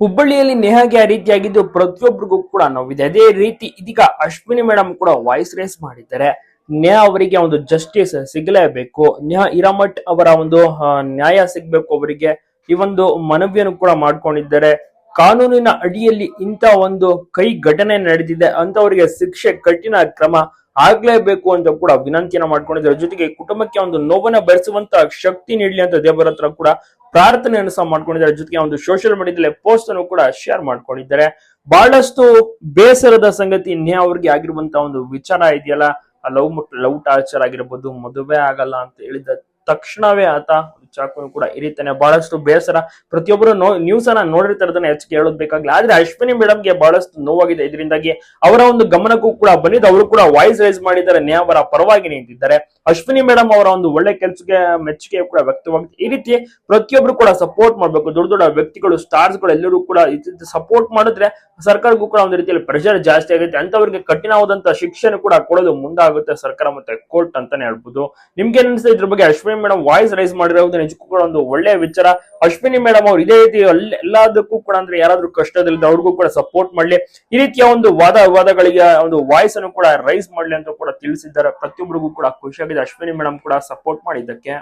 ಹುಬ್ಬಳ್ಳಿಯಲ್ಲಿ ನೇಹಾಗೆ ಆ ರೀತಿಯಾಗಿದ್ದು ಪ್ರತಿಯೊಬ್ಬರಿಗೂ ಕೂಡ ನೋವಿದೆ. ಅದೇ ರೀತಿ ಇದೀಗ ಅಶ್ವಿನಿ ಮೇಡಮ್ ಕೂಡ ವಾಯ್ಸ್ ರೇಸ್ ಮಾಡಿದ್ದಾರೆ. ನೆಹಾ ಅವರಿಗೆ ಒಂದು ಜಸ್ಟಿಸ್ ಸಿಗಲೇಬೇಕು. ನೆಹಾ ಇರಾಮಟ್ ಅವರ ಒಂದು ನ್ಯಾಯ ಸಿಗಬೇಕು ಅವರಿಗೆ. ಈ ಒಂದು ಮನವಿಯನ್ನು ಕೂಡ ಮಾಡ್ಕೊಂಡಿದ್ದಾರೆ. ಕಾನೂನಿನ ಅಡಿಯಲ್ಲಿ ಇಂತ ಒಂದು ಕೈ ಘಟನೆ ನಡೆದಿದೆ. ಅಂತವರಿಗೆ ಶಿಕ್ಷೆ ಕಠಿಣ ಕ್ರಮ ಆಗ್ಲೇಬೇಕು ಅಂತ ಕೂಡ ವಿನಂತಿಯನ್ನ ಮಾಡ್ಕೊಂಡಿದ್ದಾರೆ. ಜೊತೆಗೆ ಕುಟುಂಬಕ್ಕೆ ಒಂದು ನೋವನ್ನ ಭರಿಸುವಂತ ಶಕ್ತಿ ನೀಡಲಿ ಅಂತ ದೇವರ ಹತ್ರ ಕೂಡ ಪ್ರಾರ್ಥನೆಯನ್ನು ಸಹ ಮಾಡ್ಕೊಂಡಿದ್ದಾರೆ. ಜೊತೆಗೆ ಒಂದು ಸೋಷಿಯಲ್ ಮೀಡಿಯಾದಲ್ಲಿ ಪೋಸ್ಟ್ ಅನ್ನು ಕೂಡ ಶೇರ್ ಮಾಡ್ಕೊಂಡಿದ್ದಾರೆ. ಬಹಳಷ್ಟು ಬೇಸರದ ಸಂಗತಿ ನೇಹಾ ಅವ್ರಿಗೆ ಆಗಿರುವಂತ ಒಂದು ವಿಚಾರ ಇದೆಯಲ್ಲ? ಲವ್ ಲವ್ ಟಾರ್ಚರ್ ಆಗಿರ್ಬೋದು, ಮದುವೆ ಆಗಲ್ಲ ಅಂತ ಹೇಳಿದ ತಕ್ಷಣವೇ ಆತ ಚಾಕು ಕೂಡ ಇರಿತಾನೆ. ಬಹಳಷ್ಟು ಬೇಸರ. ಪ್ರತಿಯೊಬ್ಬರು ನ್ಯೂಸ್ ಅನ್ನ ನೋಡಿರ್ತಾರದನ್ನ ಹೆಚ್ಚು ಬೇಕಾಗಿಲ್ಲ ಆದ್ರೆ ಅಶ್ವಿನಿ ಮೇಡಮ್ಗೆ ಬಹಳಷ್ಟು ನೋವಾಗಿದೆ. ಇದರಿಂದಾಗಿ ಅವರ ಒಂದು ಗಮನಕ್ಕೂ ಕೂಡ ಬಂದಿದ್ದು ಅವರು ಕೂಡ ವಾಯ್ಸ್ ರೈಸ್ ಮಾಡಿದ್ದಾರೆ. ನ್ಯಾಯವರ ಪರವಾಗಿ ನಿಂತಿದ್ದಾರೆ. ಅಶ್ವಿನಿ ಮೇಡಮ್ ಅವರ ಒಂದು ಒಳ್ಳೆ ಕೆಲಸಕ್ಕೆ ಮೆಚ್ಚುಗೆ ಕೂಡ ವ್ಯಕ್ತವಾಗುತ್ತೆ ಈ ರೀತಿ ಪ್ರತಿಯೊಬ್ರು ಕೂಡ ಸಪೋರ್ಟ್ ಮಾಡಬೇಕು. ದೊಡ್ಡ ದೊಡ್ಡ ವ್ಯಕ್ತಿಗಳು ಸ್ಟಾರ್ಸ್ಗಳು ಎಲ್ಲರೂ ಕೂಡ ಸಪೋರ್ಟ್ ಮಾಡಿದ್ರೆ ಸರ್ಕಾರಕ್ಕೂ ಕೂಡ ಒಂದು ರೀತಿಯಲ್ಲಿ ಪ್ರೆಷರ್ ಜಾಸ್ತಿ ಆಗುತ್ತೆ. ಅಂತವರಿಗೆ ಕಠಿಣವಾದಂತಹ ಶಿಕ್ಷಣ ಕೂಡ ಕೊಡೋದು ಮುಂದಾಗುತ್ತೆ ಸರ್ಕಾರ ಮತ್ತೆ ಕೋರ್ಟ್ ಅಂತಾನೆ ಹೇಳ್ಬೋದು. ನಿಮ್ಗೆ ಅನ್ಸುತ್ತೆ ಇದ್ರ ಬಗ್ಗೆ ಅಶ್ವಿನಿ ಮೇಡಮ್ ವಾಯ್ಸ್ ರೈಸ್ ಮಾಡಿರೋದು ನಿಜಕ್ಕೂ ಕೂಡ ಒಂದು ಒಳ್ಳೆಯ ವಿಚಾರ. ಅಶ್ವಿನಿ ಮೇಡಮ್ ಅವ್ರು ಇದೇ ರೀತಿ ಎಲ್ಲ, ಎಲ್ಲದಕ್ಕೂ ಕೂಡ ಅಂದ್ರೆ ಯಾರಾದ್ರೂ ಕಷ್ಟದಲ್ಲಿದ್ದ ಅವ್ರಿಗೂ ಕೂಡ ಸಪೋರ್ಟ್ ಮಾಡ್ಲಿ. ಈ ರೀತಿಯ ಒಂದು ವಾದ ವಿವಾದಗಳಿಗೆ, ಒಂದು ವಾಯ್ಸ್ ಅನ್ನು ಕೂಡ ರೈಸ್ ಮಾಡ್ಲಿ ಅಂತ ಕೂಡ ತಿಳಿಸಿದ್ದಾರೆ. ಪ್ರತಿಯೊಬ್ಬರಿಗೂ ಕೂಡ ಖುಷಿಯಾಗಿದೆ. ಅಶ್ವಿನಿ ಮೇಡಮ್ ಕೂಡ ಸಪೋರ್ಟ್ ಮಾಡಿದ್ದಕ್ಕೆ.